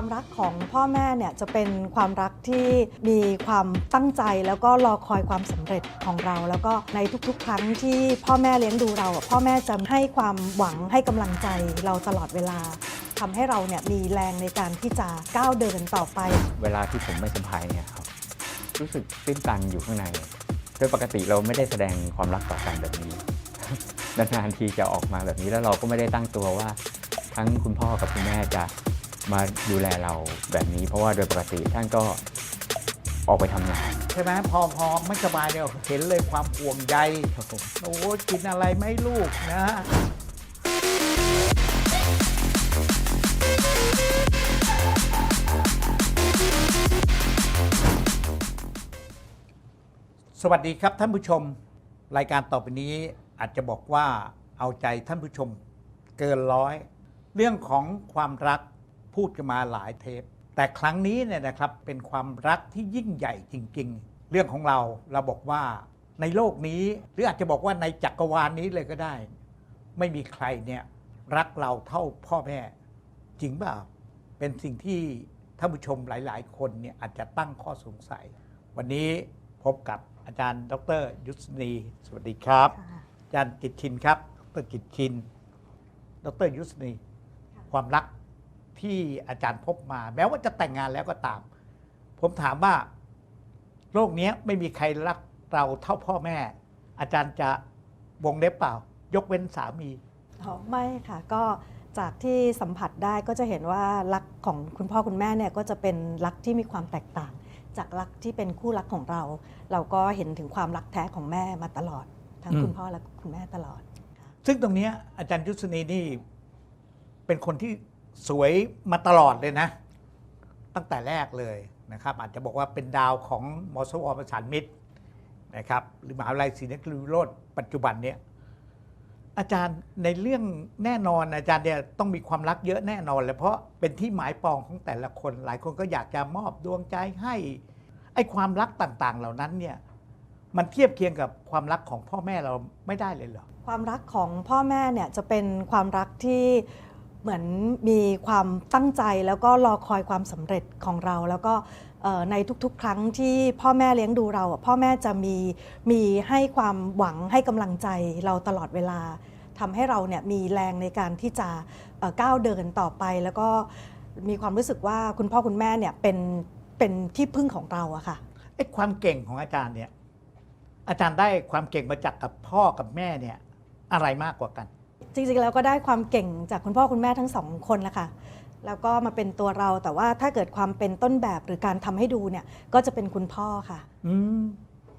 ความรักของพ่อแม่เนี่ยจะเป็นความรักที่มีความตั้งใจแล้วก็รอคอยความสำเร็จของเรา แล้วก็ในทุกๆ ครั้งที่พ่อแม่เลี้ยงดูเรา พ่อแม่จะให้ความหวังให้กำลังใจเราตลอดเวลาทำให้เราเนี่ยมีแรงในการที่จะก้าวเดินต่อไป เวลาที่ผมไม่สบายเนี่ยครับรู้สึกตื้นตันอยู่ข้างในโดยปกติเราไม่ได้แสดงความรักต่อกันแบบนี้นานๆทีจะออกมาแบบนี้แล้วเราก็ไม่ได้ตั้งตัวว่า ทั้งคุณพ่อกับคุณแม่จะ มาดูแลเราแบบนี้ เพราะว่าโดยปกติท่านก็ออกไปทำงาน ใช่ไหมพอพอไม่สบายเนี่ยเห็นเลยความห่วงใยโอ้กินอะไรไหม่ลูกนะ สวัสดีครับท่านผู้ชม รายการต่อไปนี้อาจจะบอกว่าเอาใจท่านผู้ชมเกินร้อย เรื่องของความรัก พูดกันมาหลายเทป แต่ครั้งนี้เนี่ยนะครับเป็นความรักที่ยิ่งใหญ่จริง ๆ เรื่องของเราเราบอกว่าในโลกนี้หรืออาจจะบอกว่าในจักรวาลนี้เลยก็ได้ ไม่มีใครเนี่ยรักเราเท่าพ่อแม่ จริงเปล่าเป็นสิ่งที่ท่านผู้ชมหลาย ๆ คนเนี่ยอาจจะตั้งข้อสงสัย วันนี้พบกับอาจารย์ ดร ยุทธนี สวัสดีครับ อาจารย์กิตชินครับ ดรกิตชิน ดร ยุทธนีค่ะความรัก ที่อาจารย์พบมา แม้ว่าจะแต่งงานแล้วก็ตาม ผมถามว่า โลกเนี้ยไม่มีใครรักเราเท่าพ่อแม่ อาจารย์จะวงเล็บเปล่า ยกเว้นสามีอ๋อไม่ค่ะก็จากที่สัมผัสได้ก็จะเห็นว่ารักของคุณพ่อคุณแม่เนี่ยก็จะเป็นรักที่มีความแตกต่าง จากรักที่เป็นคู่รักของเรา เราก็เห็นถึงความรักแท้ของแม่มาตลอด ทั้งอืมคุณพ่อและคุณแม่ตลอด ซึ่งตรงเนี้ยอาจารย์ยุทธนีนี่เป็นคนที่ สวยมาตลอดเลยนะ ตั้งแต่แรกเลยนะครับ อาจจะบอกว่าเป็นดาวของมอสวประสานมิตรนะครับหรือมหาวิทยาลัยศรีนครินทรวิโรธปัจจุบันเนี่ยอาจารย์ในเรื่องแน่นอนอาจารย์เนี่ยต้องมีความรักเยอะแน่นอนเลยเพราะเป็นที่หมายปองของแต่ละคน หลายคนก็อยากจะมอบดวงใจให้ไอ้ความรักต่างๆ เหล่านั้นเนี่ยมันเทียบเคียงกับความรักของพ่อแม่เราไม่ได้เลยเหรอความรักของพ่อแม่เนี่ยจะเป็นความรักที่ เหมือนมีความตั้งใจแล้วก็รอคอยความสำเร็จของเรา แล้วก็เอ่อในทุกๆ ครั้งที่พ่อแม่เลี้ยงดูเราอะพ่อแม่จะมีมีให้ความหวังให้กำลังใจเราตลอดเวลาทำให้เราเนี่ยมีแรงในการที่จะเอ่อก้าวเดินต่อไป แล้วก็มีความรู้สึกว่าคุณพ่อคุณแม่เนี่ยเป็นเป็นที่พึ่งของเราอะค่ะ ไอ้ความเก่งของอาจารย์เนี่ย อาจารย์ได้ความเก่งมาจากกับพ่อกับแม่เนี่ย อะไรมากกว่ากัน จริงๆแล้วก็ได้ความเก่งจากคุณพ่อคุณแม่ทั้งสองคนแหละค่ะแล้วก็มาเป็นตัวเราแต่ว่าถ้าเกิดความเป็นต้นแบบหรือการทำให้ดูเนี่ยก็จะเป็นคุณพ่อค่ะ อืม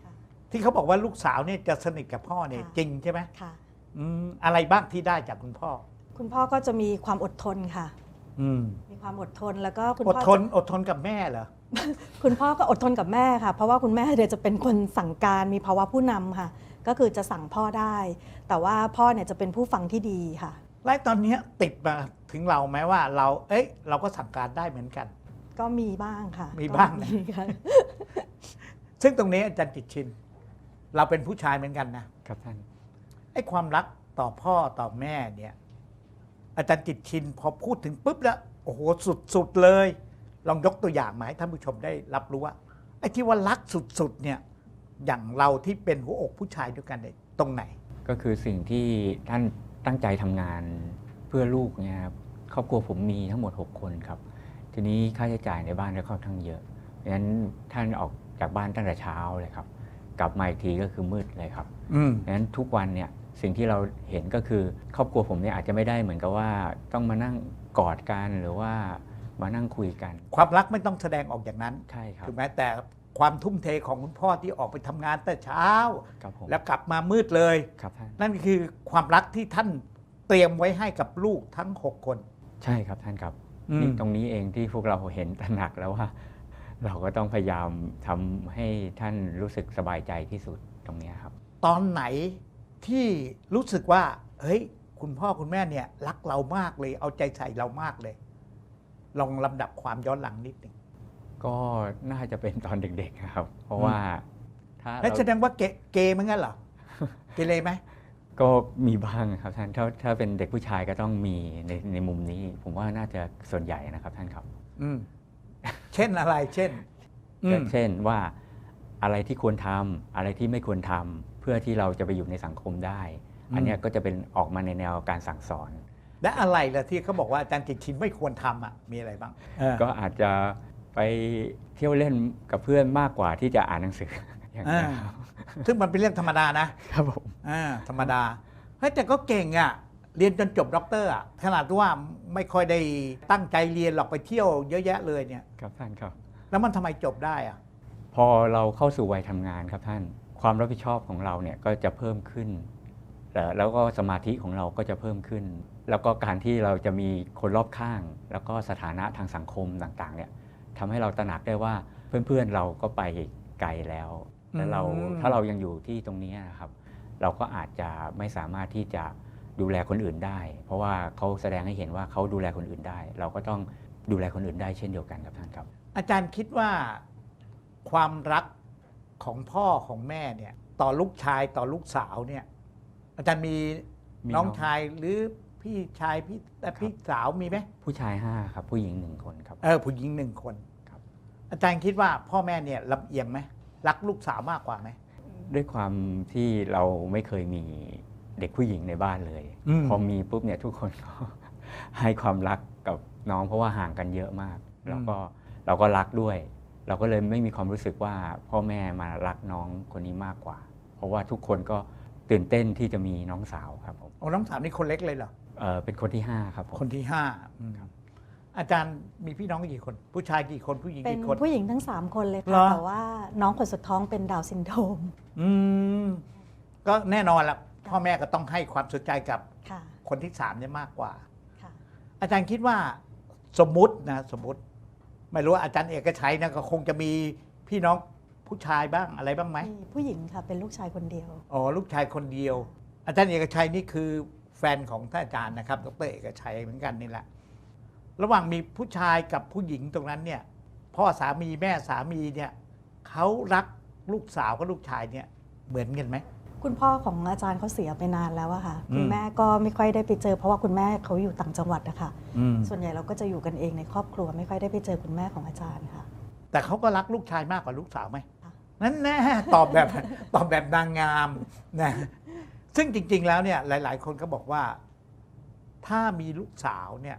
ค่ะที่เขาบอกว่าลูกสาวเนี่ยจะสนิทกับพ่อเนี่ยค่ะ จริงใช่ไหมค่ะ อืมอะไรบ้างที่ได้จากคุณพ่อ คุณพ่อก็จะมีความอดทนค่ะ อืมมีความอดทนแล้วก็คุณอดพ่อทนจะอดทนกับแม่เหรอ คุณพ่อก็อดทนกับแม่ค่ะ เพราะว่าคุณแม่เนี่ยจะเป็นคนสั่งการมีภาวะผู้นำค่ะ ก็คือจะสั่งพ่อได้ แต่ว่าพ่อเนี่ยจะเป็นผู้ฟังที่ดีค่ะ และตอนเนี้ยติดมาถึงเราไหมว่าเรา เอ้ย เราก็สั่งการได้เหมือนกัน ก็มีบ้างค่ะมีบ้างนะก็มีค่ะ ซึ่งตรงนี้อาจารย์จิตชิน เราเป็นผู้ชายเหมือนกันนะครับท่าน ไอ้ความรักต่อพ่อต่อแม่เนี่ย อาจารย์จิตชินพอพูดถึงปุ๊บแล้ว โอ้โหสุดๆเลย ลองยกตัวอย่างมาให้ท่านผู้ชมได้รับรู้ว่าไอ้ที่ว่ารักสุดๆเนี่ยอย่างเราที่เป็นหัวอกผู้ชายด้วยกันเนี่ยตรงไหน ก็คือสิ่งที่ท่านตั้งใจทำงานเพื่อลูกเนี่ยครับครอบครัวผมมีทั้งหมด 6 คนครับ ทีนี้ค่าใช้จ่ายในบ้านก็ค่อนข้างเยอะเพราะฉะนั้นท่านออกจากบ้านตั้งแต่เช้าเลยครับ กลับมาอีกทีก็คือมืดเลยครับ อืม เพราะฉะนั้นทุกวันเนี่ยสิ่งที่เราเห็นก็คือครอบครัวผมเนี่ยอาจจะไม่ได้เหมือนกับว่าต้องมานั่งกอดกันหรือว่า มานั่งคุยกัน ความรักไม่ต้องแสดงออกอย่างนั้นใช่ครับถูกไหมแต่ความทุ่มเทของคุณพ่อที่ออกไปทำงานแต่เช้า ครับผมแล้วกลับมามืดเลยครับท่านนั่นคือความรักที่ท่านเตรียมไว้ให้กับลูกทั้ง 6 คน ใช่ครับท่านครับอืมนี่ตรงนี้เองที่พวกเราเห็นตระหนักแล้วว่า เราก็ต้องพยายามทำให้ท่านรู้สึกสบายใจที่สุดตรงเนี้ยครับ ตอนไหนที่รู้สึกว่า เฮ้ย คุณพ่อคุณแม่เนี่ย รักเรามากเลย เอาใจใส่เรามากเลย ลองลำดับความย้อนหลังนิดหนึ่งก็น่าจะเป็นตอนเด็กๆครับ เพราะว่าถ้าแล้วเราแสดงว่าเกเกย์เหมือนกันเหรอเกเรไหมก็มีบ้างครับท่านถ้าถ้าเป็นเด็กผู้ชายก็ต้องมีในในมุมนี้ ผมว่าน่าจะส่วนใหญ่นะครับท่านครับ อืมเช่นอะไร เช่นอืมเช่นว่าอะไรที่ควรทำอะไรที่ไม่ควรทำเพื่อที่เราจะไปอยู่ในสังคมได้อืมอันเนี้ยก็จะเป็นออกมาในแนวการสั่งสอน และอะไรล่ะที่เขาบอกว่าอาจารย์กิตชินไม่ควรทำอะมีอะไรบ้างเออก็อาจจะไปเที่ยวเล่นกับเพื่อนมากกว่าที่จะอ่านหนังสืออย่างนี้ยครับซึ่งมันเป็นเรื่องธรรมดานะครับผมอ่าธรรมดาเฮ้ยแต่ก็เก่งอะเรียนจนจบด็อกเตอร์อะขนาดที่ว่าไม่ค่อยได้ตั้งใจเรียนหรอกไปเที่ยวเยอะแยะเลยเนี่ยครับท่านครับ แล้วมันทำไมจบได้อะพอเราเข้าสู่วัยทำงานครับท่านความรับผิดชอบของเราเนี่ยก็จะเพิ่มขึ้นแต่แล้วก็สมาธิของเราก็จะเพิ่มขึ้น แล้วก็การที่เราจะมีคนรอบข้าง แล้วก็สถานะทางสังคมต่างๆเนี่ยทำให้เราตระหนักได้ว่าเพื่อนๆเราก็ไปไกลแล้วและเราอืมถ้าเรายังอยู่ที่ตรงนี้นะครับ เราก็อาจจะไม่สามารถที่จะดูแลคนอื่นได้ เพราะว่าเขาแสดงให้เห็นว่าเขาดูแลคนอื่นได้ เราก็ต้องดูแลคนอื่นได้เช่นเดียวกันครับท่านครับ อาจารย์คิดว่าความรักของพ่อของแม่เนี่ย ต่อลูกชายต่อลูกสาวเนี่ย อาจารย์มีมีน้องน้องชายหรือ พี่ชายพี่เอ่อพี่สาวมีไหมผู้ชายห้าครับ ผู้หญิงหนึ่งคนครับ เออผู้หญิงหนึ่งคนครับ อาจารย์คิดว่าพ่อแม่เนี่ยลำเอียงไหมรักลูกสาวมากกว่าไหมด้วยความที่เราไม่เคยมีเด็กผู้หญิงในบ้านเลย อืม พอมีปุ๊บเนี่ยทุกคนก็ ให้ความรักกับน้องเพราะว่าห่างกันเยอะมาก แล้วก็เราก็รักด้วย เราก็เลยไม่มีความรู้สึกว่าพ่อแม่มารักน้องคนนี้มากกว่า เพราะว่าทุกคนก็ตื่นเต้นที่จะมีน้องสาวครับผม โอ้น้องสาวนี่คนเล็กเลยเหรอ เอ่อเป็นคนที่ห้าครับผมคนที่ห้าอืมอาจารย์มีพี่น้องกี่คน ผู้ชายกี่คนผู้หญิงเป็นกี่คน ผู้หญิงทั้ง 3 คนเลยเหรค่ะอ แต่ว่าน้องคนสุดท้องเป็นดาวน์ซินโดรมอืมก็แน่นอนละพ่อแม่ก็ต้องให้ความสนใจกับค่ะคนที่สามเนี่ยมากกว่า ค่ะ อาจารย์คิดว่าสมมุตินะสมมุติ ไม่รู้ว่าอาจารย์เอกชัยนะก็คงจะมีพี่น้องผู้ชายบ้างอะไรบ้างไหมมีผู้หญิงค่ะเป็นลูกชายคนเดียว อ๋อลูกชายคนเดียว อาจารย์เอกชัยนี่คือ แฟนของท่านอาจารย์นะครับ ดรเอกชัยเหมือนกันนี่แหละ ระหว่างมีผู้ชายกับผู้หญิงตรงนั้นเนี่ย พ่อสามีแม่สามีเนี่ยเขารักลูกสาวกับลูกชายเนี่ยเหมือนกันไหม คุณพ่อของอาจารย์เขาเสียไปนานแล้วอะค่ะ อืม คุณแม่ก็ไม่ค่อยได้ไปเจอ เพราะว่าคุณแม่เขาอยู่ต่างจังหวัดนะคะอืมส่วนใหญ่เราก็จะอยู่กันเองในครอบครัวไม่ค่อยได้ไปเจอคุณแม่ของอาจารย์ค่ะ แต่เขาก็รักลูกชายมากกว่าลูกสาวไหมค่ะ นั่นแน่ตอบแบบ ตอบแบบนางงามนะ ซึ่งจริง ๆ แล้วเนี่ยหลาย ๆ คนก็บอกว่า ถ้ามีลูกสาวเนี่ย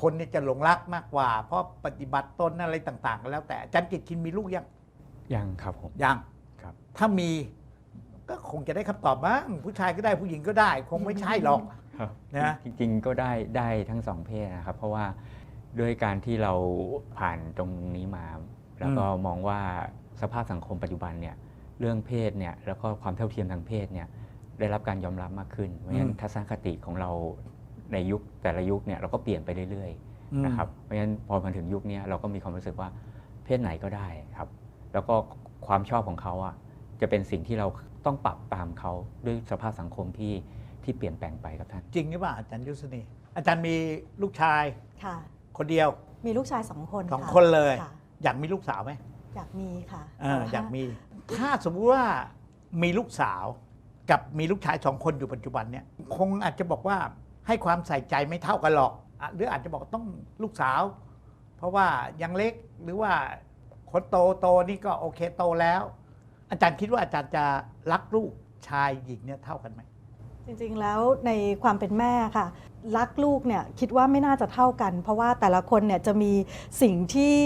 คนเนี่ยจะหลงรักมากกว่า เพราะปฏิบัติตนอะไรต่างๆก็แล้วแต่อาจารย์กิตชินมีลูกยังยังครับผม ยังครับ ถ้ามีก็คงจะได้คำตอบบ้างผู้ชายก็ได้ผู้หญิงก็ได้ คงไม่ใช่หรอก ครับนะจริงๆก็ได้ได้ทั้งสองเพศนะครับ เพราะว่าด้วยการที่เราผ่านตรงนี้มา แล้วก็มองว่าสภาพสังคมปัจจุบันเนี่ยเรื่องเพศเนี่ยแล้วก็ความเท่าเทียมทางเพศเนี่ย ได้รับการยอมรับมากขึ้น เพราะฉะนั้นทัศนคติของเราในยุคแต่ละยุคเนี่ยเราก็เปลี่ยนไปเรื่อยๆนะครับ เพราะฉะนั้นพอมาถึงยุคเนี้ยเราก็มีความรู้สึกว่าเพศไหนก็ได้ครับ แล้วก็ความชอบของเขาอะจะเป็นสิ่งที่เราต้องปรับตามเขาด้วยสภาพสังคมที่ที่เปลี่ยนแปลงไปครับท่าน จริงหรือเปล่าอาจารย์ยุทธนีอาจารย์มีลูกชายค่ะ คนเดียวมีลูกชายสองคนสองะคนเลยค่ะอยากมีลูกสาวไหมอยากมีค่ะเออแต่ว่อยากมี ถ้าสมมติว่ามีลูกสาว กับมีลูกชายสองคนอยู่ปัจจุบันเนี่ยคงอาจจะบอกว่าให้ความใส่ใจไม่เท่ากันหรอกอะหรืออาจจะบอกต้องลูกสาว เพราะว่ายังเล็กหรือว่าคนโตโตนี่ก็โอเคโตแล้ว อาจารย์คิดว่าอาจารย์จะรักลูกชายหญิงเนี่ยเท่ากันไหม จริงๆ แล้วในความเป็นแม่ค่ะ รักลูกเนี่ยคิดว่าไม่น่าจะเท่ากัน เพราะว่าแต่ละคนเนี่ยจะมีสิ่งที่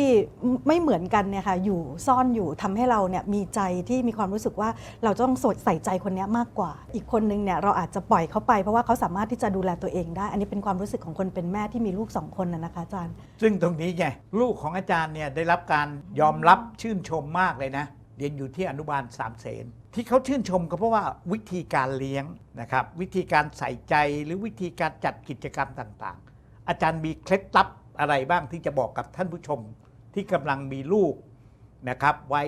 ไม่เหมือนกันเนี่ยค่ะอยู่ซ่อนอยู่ทำให้เราเนี่ยมีใจที่มีความรู้สึกว่าเราต้องสดใส่ใจคนนี้มากกว่า อีกคนนึงเนี่ยเราอาจจะปล่อยเขาไป เพราะว่าเขาสามารถที่จะดูแลตัวเองได้ อันนี้เป็นความรู้สึกของคนเป็นแม่ที่มีลูกสองคนนะนะคะอาจารย์ ซึ่งตรงนี้ไงลูกของอาจารย์เนี่ยได้รับการยอมรับชื่นชมมากเลยนะ เรียนอยู่ที่อนุบาลสามเสนที่เขาชื่นชมก็เพราะว่าวิธีการเลี้ยงนะครับวิธีการใส่ใจหรือวิธีการจัดกิจกรรมต่างๆ อาจารย์มีเคล็ดลับอะไรบ้างที่จะบอกกับท่านผู้ชมที่กำลังมีลูกนะครับวัย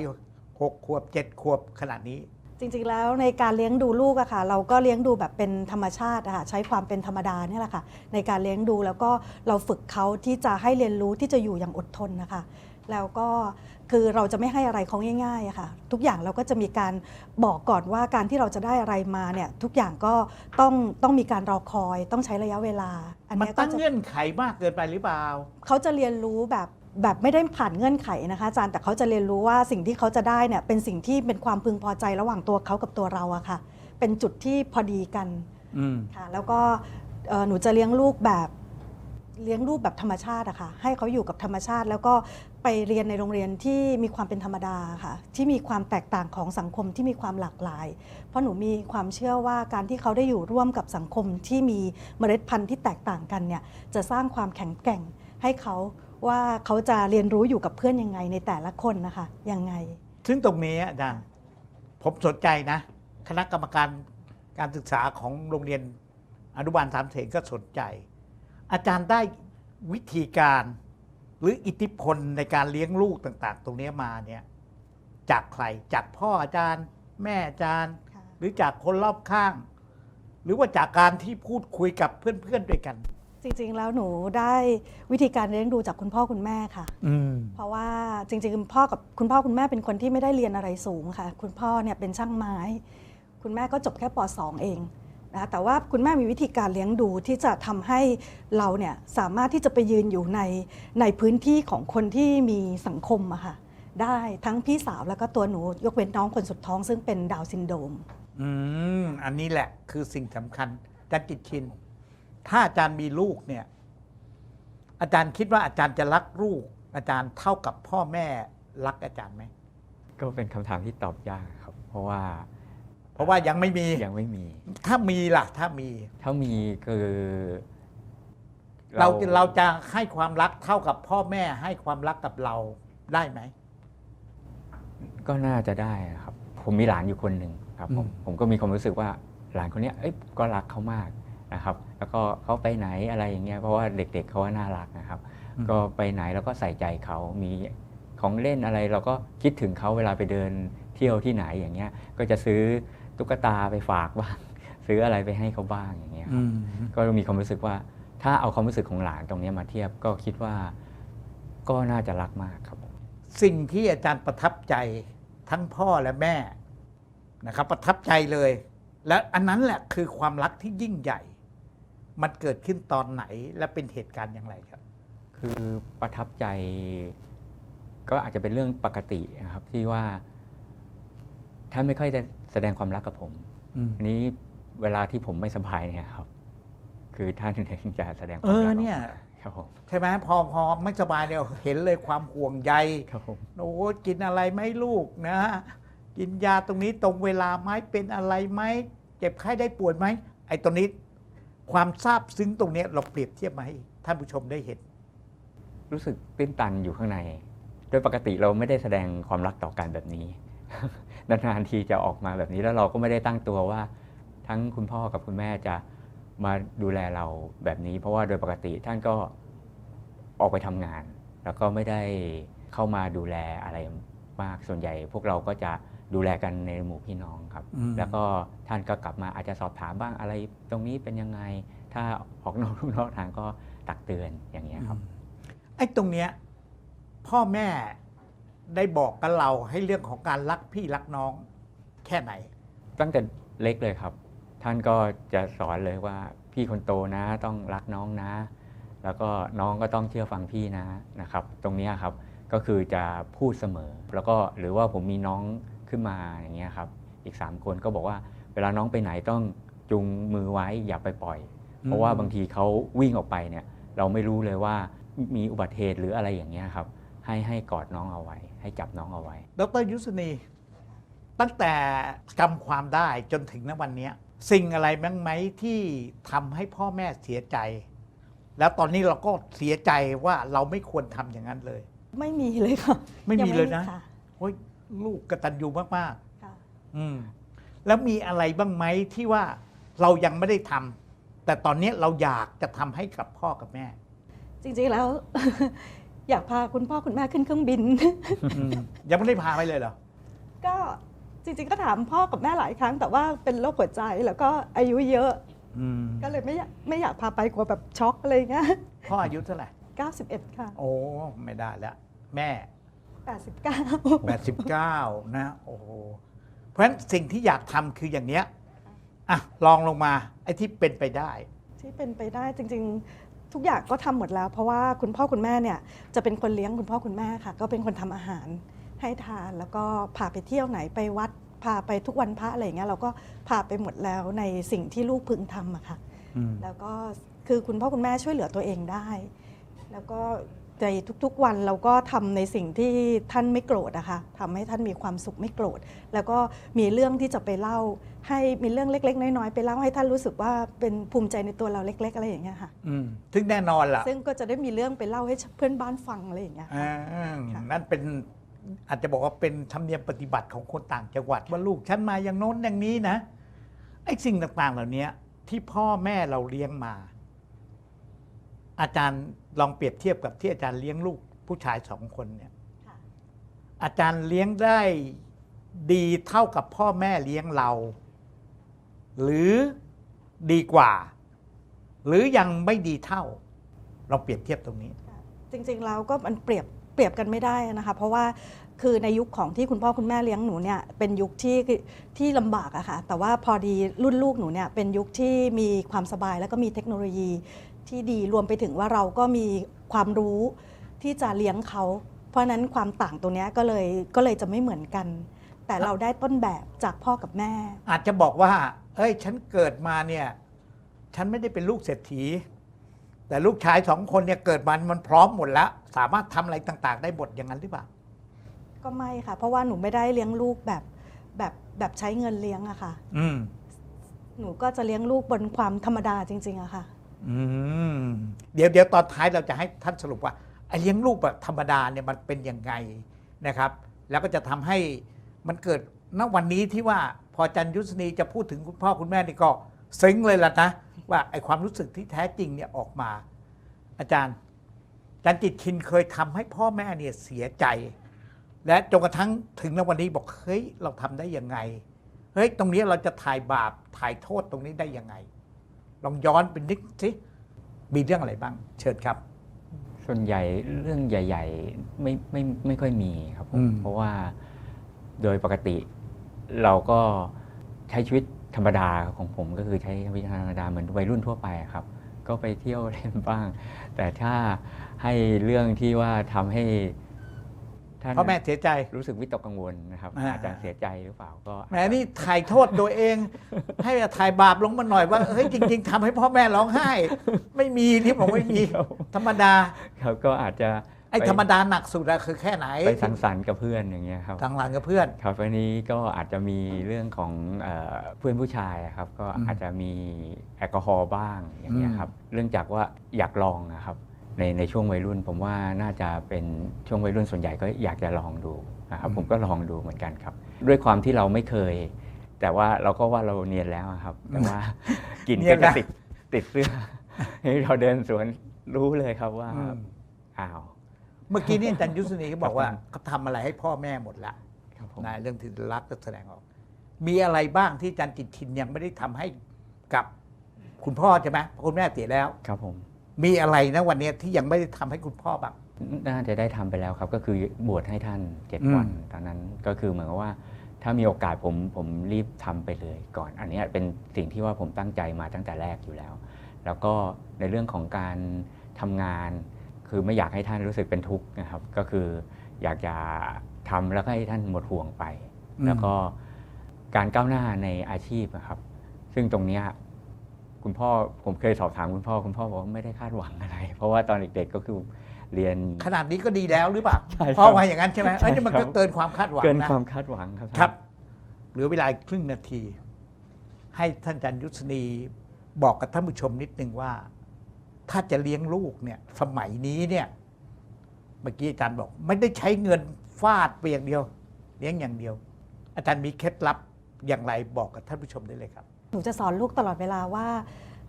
หกขวบเจ็ดขวบขนาดนี้ จริงๆแล้วในการเลี้ยงดูลูกอะค่ะ เราก็เลี้ยงดูแบบเป็นธรรมชาติอะค่ะใช้ความเป็นธรรมดาเนี่ยแหละค่ะ ในการเลี้ยงดูแล้วก็เราฝึกเขาที่จะให้เรียนรู้ที่จะอยู่อย่างอดทนนะคะ แล้วก็คือเราจะไม่ให้อะไรเขาง่ายๆอะค่ะ ทุกอย่างเราก็จะมีการบอกก่อนว่าการที่เราจะได้อะไรมาเนี่ยทุกอย่างก็ต้องต้องมีการรอคอยต้องใช้ระยะเวลา อันมันเนี้ยก็ตั้งจะเงื่อนไขมากเกินไปหรือเปล่า เขาจะเรียนรู้แบบแบบไม่ได้ผ่านเงื่อนไขนะคะอาจารย์แต่เขาจะเรียนรู้ว่าสิ่งที่เขาจะได้เนี่ยเป็นสิ่งที่เป็นความพึงพอใจระหว่างตัวเขากับตัวเราอะค่ะ เป็นจุดที่พอดีกันอืม ค่ะ แล้วก็เอ่อหนูจะเลี้ยงลูกแบบเลี้ยงลูกแบบธรรมชาติอะค่ะให้เขาอยู่กับธรรมชาติ แล้วก็ ไปเรียนในโรงเรียนที่มีความเป็นธรรมดาค่ะ ที่มีความแตกต่างของสังคมที่มีความหลากหลาย เพราะหนูมีความเชื่อว่าการที่เขาได้อยู่ร่วมกับสังคมที่มีเมล็ดพันธุ์ที่แตกต่างกันเนี่ยจะสร้างความแข็งแกร่งให้เขาว่าเขาจะเรียนรู้อยู่กับเพื่อนยังไงในแต่ละคนนะคะยังไง ซึ่งตรงนี้อาจารย์ผมสนใจนะ คณะกรรมการการศึกษาของโรงเรียนอนุบาลสามเสนก็สนใจ อาจารย์ได้วิธีการ หรืออิทธิพลในการเลี้ยงลูกต่าง ๆ ตรงนี้มาเนี่ยจากใครจากพ่ออาจารย์ แม่อาจารย์ หรือจากคนรอบข้าง หรือว่าจากการที่พูดคุยกับเพื่อนๆด้วยกัน จริงๆแล้วหนูได้วิธีการเลี้ยงดูจากคุณพ่อคุณแม่ค่ะอืมเพราะว่าจริงๆคุณพ่อกับคุณพ่อคุณแม่เป็นคนที่ไม่ได้เรียนอะไรสูงค่ะ คุณพ่อเนี่ยเป็นช่างไม้ คุณแม่ก็จบแค่ป .2 เอง นะแต่ว่าคุณแม่มีวิธีการเลี้ยงดูที่จะทำให้เราเนี่ยสามารถที่จะไปยืนอยู่ในในพื้นที่ของคนที่มีสังคมอะค่ะได้ทั้งพี่สาวแล้วก็ตัวหนูยกเว้นน้องคนสุดท้องซึ่งเป็นดาวน์ซินโดรมอืมอันนี้แหละคือสิ่งสำคัญอาจารย์กิตชิน ถ้าอาจารย์มีลูกเนี่ย อาจารย์คิดว่าอาจารย์จะรักลูก อาจารย์เท่ากับพ่อแม่รักอาจารย์ไหมก็เป็นคำถามที่ตอบยากครับ เพราะว่า เพราะว่ายังไม่มี ยังไม่มี ถ้ามีล่ะ ถ้ามี ถ้ามีคือ เราเราจะให้ความรักเท่ากับพ่อแม่ให้ความรักกับเราได้ไหม ก็น่าจะได้ครับ ผมมีหลานอยู่คนหนึ่งครับผมอืมผมก็มีความรู้สึกว่าหลานคนเนี้ยเอ้ยก็รักเขามากนะครับ แล้วก็เขาไปไหนอะไรอย่างเงี้ยเพราะว่าเด็ก ๆเขาว่าน่ารักนะครับ ก็ไปไหนเราก็ใส่ใจเขามีของเล่นอะไรเราก็คิดถึงเขาเวลาไปเดินเที่ยวที่ไหนอย่างเงี้ย ก็จะซื้อ ตุ๊กตาไปฝากบ้าง ซื้ออะไรไปให้เขาบ้างอย่างเงี้ยครับก็มีความรู้สึกว่า ถ้าเอาความรู้สึกของหลานตรงเนี้ยมาเทียบก็คิดว่าก็น่าจะรักมากครับผมสิ่งที่อาจารย์ประทับใจทั้งพ่อและแม่นะครับ ประทับใจเลย และอันนั้นแหละคือความรักที่ยิ่งใหญ่ มันเกิดขึ้นตอนไหนและเป็นเหตุการณ์อย่างไรครับ คือประทับใจ ก็อาจจะเป็นเรื่องปกตินะครับที่ว่า ท่านไม่ค่อยจะแสดงความรักกับผมอันนี้เวลาที่ผมไม่สบายเนี่ยครับ คือท่านถึงจะแสดงความรักเออออกเนี่ยมาครับผมใช่ไหมพอพอไม่สบายเนี่ยเห็นเลยความห่วงใยครับผม โอ้กินอะไรไหมลูกนะ กินยาตรงนี้ตรงเวลาไหมเป็นอะไรไหมเจ็บไข้ได้ป่วยไหมไอ้ตรงนี้ ความซาบซึ้งตรงเนี้ยเราเปรียบเทียบมาให้ท่านผู้ชมได้เห็น รู้สึกตื้นตันอยู่ข้างใน โดยปกติเราไม่ได้แสดงความรักต่อกันแบบนี้ นานๆทีจะออกมาแบบนี้แล้วเราก็ไม่ได้ตั้งตัวว่า ทั้งคุณพ่อกับคุณแม่จะมาดูแลเราแบบนี้ เพราะว่าโดยปกติท่านก็ออกไปทำงาน แล้วก็ไม่ได้เข้ามาดูแลอะไรมากส่วนใหญ่ พวกเราก็จะดูแลกันในหมู่พี่น้องครับอืมแล้วก็ท่านก็กลับมาอาจจะสอบถามบ้างอะไรตรงนี้เป็นยังไง ถ้าออกนอกลู่นอกทางก็ตักเตือนอย่างเงี้ยครับไอ้ตรงเนี้ยพ่อแม่ ได้บอกกับเราให้เรื่องของการรักพี่รักน้องแค่ไหน ตั้งแต่เล็กเลยครับ ท่านก็จะสอนเลยว่าพี่คนโตนะต้องรักน้องนะ แล้วก็น้องก็ต้องเชื่อฟังพี่นะนะครับ ตรงเนี้ยครับก็คือจะพูดเสมอ แล้วก็หรือว่าผมมีน้องขึ้นมาอย่างเงี้ยครับ อีก 3 คนก็บอกว่าเวลาน้องไปไหนต้องจุงมือไว้อย่าไปปล่อย เพราะว่าบางทีเขาวิ่งออกไปเนี่ย เราไม่รู้เลยว่ามีอุบัติเหตุหรืออะไรอย่างเงี้ยครับ ให้ให้กอดน้องเอาไว้ ให้จับน้องเอาไว้ ดรยุทธนี ตั้งแต่จำความได้จนถึงณวันเนี้ย สิ่งอะไรบ้างไหมที่ทำให้พ่อแม่เสียใจ แล้วตอนนี้เราก็เสียใจว่าเราไม่ควรทำอย่างนั้นเลย ไม่มีเลยค่ะไม่มีงเลยนะ ค่โอ้ยลูกกตัญญูมาก ค่ะ ๆ อืม แล้วมีอะไรบ้างไหมที่ว่าเรายังไม่ได้ทำแต่ตอนนี้เราอยากจะทำให้กับพ่อกับแม่ จริงๆแล้ว อยากพาคุณพ่อคุณแม่ขึ้นเครื่องบินอืมยังไม่ได้พาไปเลยเหรอ ก็จริงๆก็ถามพ่อกับแม่หลายครั้ง แต่ว่าเป็นโรคหัวใจแล้วก็อายุเยอะอืมก็เลยไม่อยากไม่อยากพาไปกลัวแบบช็อกอะไรอย่างเงี้ยพ่ออายุเท่าไหร่91 ค่ะ โอ้ไม่ได้แล้ว แม่ 89 89 นะ โอ้โหเพราะฉะนั้นสิ่งที่อยากทำคืออย่างเนี้ยอะลองลงมาไอ้ที่เป็นไปได้ ที่เป็นไปได้จริง ๆ ทุกอย่างก็ทำหมดแล้ว เพราะว่าคุณพ่อคุณแม่เนี่ยจะเป็นคนเลี้ยงคุณพ่อคุณแม่ค่ะ ก็เป็นคนทำอาหารให้ทาน แล้วก็พาไปเที่ยวไหนไปวัดพาไปทุกวันพระอะไรอย่างเงี้ยเราก็พาไปหมดแล้วในสิ่งที่ลูกพึงทำอะค่ะอืมแล้วก็คือคุณพ่อคุณแม่ช่วยเหลือตัวเองได้ แล้วก็ ในทุกๆวันเราก็ทำในสิ่งที่ท่านไม่โกรธนะคะทำให้ท่านมีความสุขไม่โกรธ แล้วก็มีเรื่องที่จะไปเล่า ให้มีเรื่องเล็ก ๆ น้อยๆไปเล่าให้ท่านรู้สึกว่าเป็นภูมิใจในตัวเราเล็ก ๆ อะไรอย่างเงี้ยค่ะอืมซึ่งแน่นอนล่ะ ซึ่งก็จะได้มีเรื่องไปเล่าให้เพื่อนบ้านฟังอะไรอย่างเงี้ยค่ะอ่าค่ะนั่นเป็นอาจจะบอกว่าเป็นธรรมเนียมปฏิบัติของคนต่างจังหวัดว่าลูกฉันมาอย่างโน้นอย่างนี้นะไอ้สิ่งต่างๆเหล่านี้ที่พ่อแม่เราเลี้ยงมา อาจารย์ ลองเปรียบเทียบกับที่อาจารย์เลี้ยงลูกผู้ชายสองคนเนี่ยค่ะอาจารย์เลี้ยงได้ดีเท่ากับพ่อแม่เลี้ยงเรา หรือดีกว่า หรือยังไม่ดีเท่าลองเปรียบเทียบตรงนี้ จริงๆแล้วก็มันเปรียบเปรียบกันไม่ได้นะคะ เพราะว่าคือในยุคของที่คุณพ่อคุณแม่เลี้ยงหนูเนี่ยเป็นยุคที่ที่ลำบากอะค่ะแต่ว่าพอดีรุ่นลูกหนูเนี่ยเป็นยุคที่มีความสบายแล้วก็มีเทคโนโลยี ที่ดีรวมไปถึงว่าเราก็มีความรู้ที่จะเลี้ยงเขา เพราะฉะนั้นความต่างตรงเนี้ยก็เลยก็เลยจะไม่เหมือนกัน แต่เราได้ต้นแบบจากพ่อกับแม่ อาจจะบอกว่า เอ้ย ฉันเกิดมาเนี่ย ฉันไม่ได้เป็นลูกเศรษฐี แต่ลูกชายสองคนเนี่ยเกิดมามันพร้อมหมดแล้ว สามารถทำอะไรต่าง ๆ ได้หมดอย่างนั้นหรือเปล่า ก็ไม่ค่ะ เพราะว่าหนูไม่ได้เลี้ยงลูกแบบแบบแบบใช้เงินเลี้ยงอะค่ะ อืม หนูก็จะเลี้ยงลูกบนความธรรมดาจริงๆอะค่ะอืม เดี๋ยวเดี๋ยวตอนท้ายเราจะให้ท่านสรุปว่าไอ้เลี้ยงลูกแบบธรรมดาเนี่ยมันเป็นยังไงนะครับ แล้วก็จะทำให้มันเกิดณวันนี้ที่ว่าพออาจันยุทธนีจะพูดถึงคุณพ่อคุณแม่นี่ก็ซึ้งเลยล่ะนะว่าไอ้ความรู้สึกที่แท้จริงเนี่ยออกมา อาจารย์อาจารย์จิตคินเคยทำให้พ่อแม่เนี่ยเสียใจ และจนกระทั่งถึงณวันนี้บอกเฮ้ยเราทำได้ยังไงเฮ้ยตรงนี้เราจะถ่ายบาปถ่ายโทษตรงนี้ได้ยังไง ลองย้อนไปนึกสิมีเรื่องอะไรบ้าง เชิญครับ ส่วนใหญ่เรื่องใหญ่ ๆ ไม่ไม่ไม่ค่อยมีครับผอืมมเพราะว่าโดยปกติ เราก็ใช้ชีวิตธรรมดาของผมก็คือใช้ชีวิตธรรมดาเหมือนวัยรุ่นทั่วไปอะครับ ก็ไปเที่ยวเล่นบ้าง แต่ถ้าให้เรื่องที่ว่าทำให้ ท่านพ่อแม่เสียใจ รู้สึกวิตกกังวลนะครับ อ่า อาจจะเสียใจหรือเปล่าก็แหมนี่ถ่ายโทษตัวเอง ให้ถ่ายบาปลงมาหน่อยว่าเฮ้ยจริง ๆทำให้พ่อแม่ร้องไห้ ไม่มีที่ผมไม่มีธรรมดาเขาก็อาจจะไอ้ปธรรมดาหนักสุดอะคือแค่ไหนไปสังสรรค์กับเพื่อนอย่างเงี้ยครับ ทางหลังกับเพื่อน ครับวันนี้ก็อาจจะมีเรื่องของเออเพื่อนผู้ชายอะครับก็อืมอาจจะมีแอลกอฮอล์บ้างอย่างเงี้ยครับเรื่องจากว่าอยากลองนะครับ ในในช่วงวัยรุ่น ผมว่าน่าจะเป็นช่วงวัยรุ่นส่วนใหญ่ก็อยากจะลองดูนะครับผมก็ลองดูเหมือนกันครับ ด้วยความที่เราไม่เคย แต่ว่าเราก็ว่าเราเนียนแล้วอะครับ แต่ว่ากลิ่นเนียก็นจะนะ ติดติดเสื้อให้เราเดินสวนรู้เลยครับว่าอืมอ้าว เมื่อกี้นี่อาจารย์ยุทธนีเขาบอกว่าครับผมเขาทำอะไรให้พ่อแม่หมดละครับผม นะเรื่องที่รักก็แสดงออก มีอะไรบ้างที่อาจารย์จิตรทินยังไม่ได้ทำให้กับคุณพ่อใช่ไหมเพราะคุณแม่เสียแล้ว ครับผม มีอะไรนะวันเนี้ยที่ยังไม่ได้ทำให้คุณพ่อบ้าง น่าจะได้ทำไปแล้วครับ ก็คือบวชให้ท่านเจ็ดอืม วันตอนนั้นก็คือเหมือนกับว่า ถ้ามีโอกาสผมผมรีบทำไปเลยก่อน อันเนี้ยเป็นสิ่งที่ว่าผมตั้งใจมาตั้งแต่แรกอยู่แล้ว แล้วก็ในเรื่องของการทำงาน คือไม่อยากให้ท่านรู้สึกเป็นทุกข์นะครับ ก็คืออยากจะทำแล้วก็ให้ท่านหมดห่วงไป อืม แล้วก็การก้าวหน้าในอาชีพอะครับ ซึ่งตรงเนี้ย คุณพ่อผมเคยสอบถามคุณพ่อคุณพ่อบอกว่าไม่ได้คาดหวังอะไร เพราะว่าตอนเด็กๆก็คือเรียน ขนาดนี้ก็ดีแล้วหรือเปล่าใช่ครับพ่อว่าอย่างนั้นใช่ไหมใช่เอ้ยนี่มันครัก็บเกินความคาดหวังเกินนะความคาดหวังครับครับ เหลือเวลาอีกครึ่งนาที ให้ท่านอาจารย์ยุทธนีบอกกับท่านผู้ชมนิดนึงว่า ถ้าจะเลี้ยงลูกเนี่ย สมัยนี้เนี่ย เมื่อกี้อาจารย์บอก ไม่ได้ใช้เงินฟาดไปอย่างเดียว เลี้ยงอย่างเดียว อาจารย์มีเคล็ดลับอย่างไรบอกกับท่านผู้ชมได้เลยครับ หนูจะสอนลูกตลอดเวลาว่า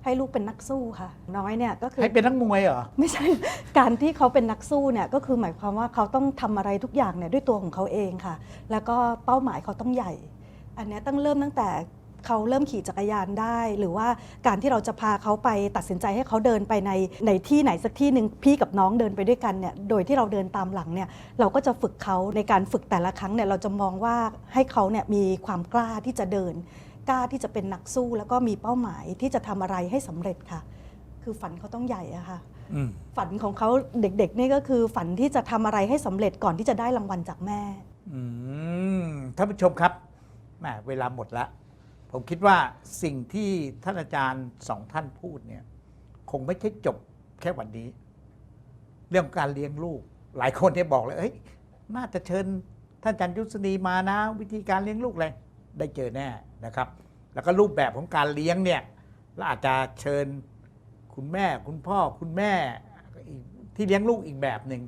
ให้ลูกเป็นนักสู้ค่ะ น้อยเนี่ยก็คือให้เป็นนักมวยเหรอไม่ใช่ การที่เขาเป็นนักสู้เนี่ยก็คือหมายความว่าเขาต้องทำอะไรทุกอย่างเนี่ยด้วยตัวของเขาเองค่ะ แล้วก็เป้าหมายเขาต้องใหญ่ อันเนี้ยต้องเริ่มตั้งแต่เขาเริ่มขี่จักรยานได้ หรือว่าการที่เราจะพาเขาไปตัดสินใจให้เขาเดินไปในในที่ไหนสักที่หนึ่งพี่กับน้องเดินไปด้วยกันเนี่ยโดยที่เราเดินตามหลังเนี่ยเราก็จะฝึกเขาในการฝึกแต่ละครั้งเนี่ยเราจะมองว่าให้เขาเนี่ยมีความกล้าที่จะเดิน กล้าที่จะเป็นนักสู้ แล้วก็มีเป้าหมายที่จะทำอะไรให้สำเร็จค่ะ คือฝันเขาต้องใหญ่อะค่ะอืมฝันของเขาเด็กๆนี่ก็คือฝันที่จะทำอะไรให้สำเร็จก่อนที่จะได้รางวัลจากแม่อืมท่านผู้ชมครับแหมเวลาหมดแล้วผมคิดว่าสิ่งที่ท่านอาจารย์สองท่านพูดเนี่ย คงไม่ใช่จบแค่วันนี้ เรื่องการเลี้ยงลูก หลายคนที่บอกเลยเอ้ยน่าจะเชิญท่านอาจารย์ยุทธนีมานะ วิธีการเลี้ยงลูกเลยได้เจอแน่ นะครับ แล้วก็รูปแบบของการเลี้ยงเนี่ยเราอาจจะเชิญคุณแม่คุณพ่อคุณแม่ที่เลี้ยงลูกอีกแบบหนึ่ง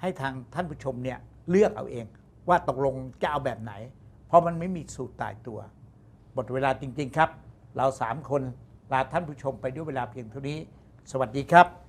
ให้ทางท่านผู้ชมเนี่ยเลือกเอาเอง ว่าตกลงจะเอาแบบไหน เพราะมันไม่มีสูตรตายตัวหมดเวลาจริง ๆ ครับ เราสามคนลาท่านผู้ชมไปด้วยเวลาเพียงเท่านี้ สวัสดีครับ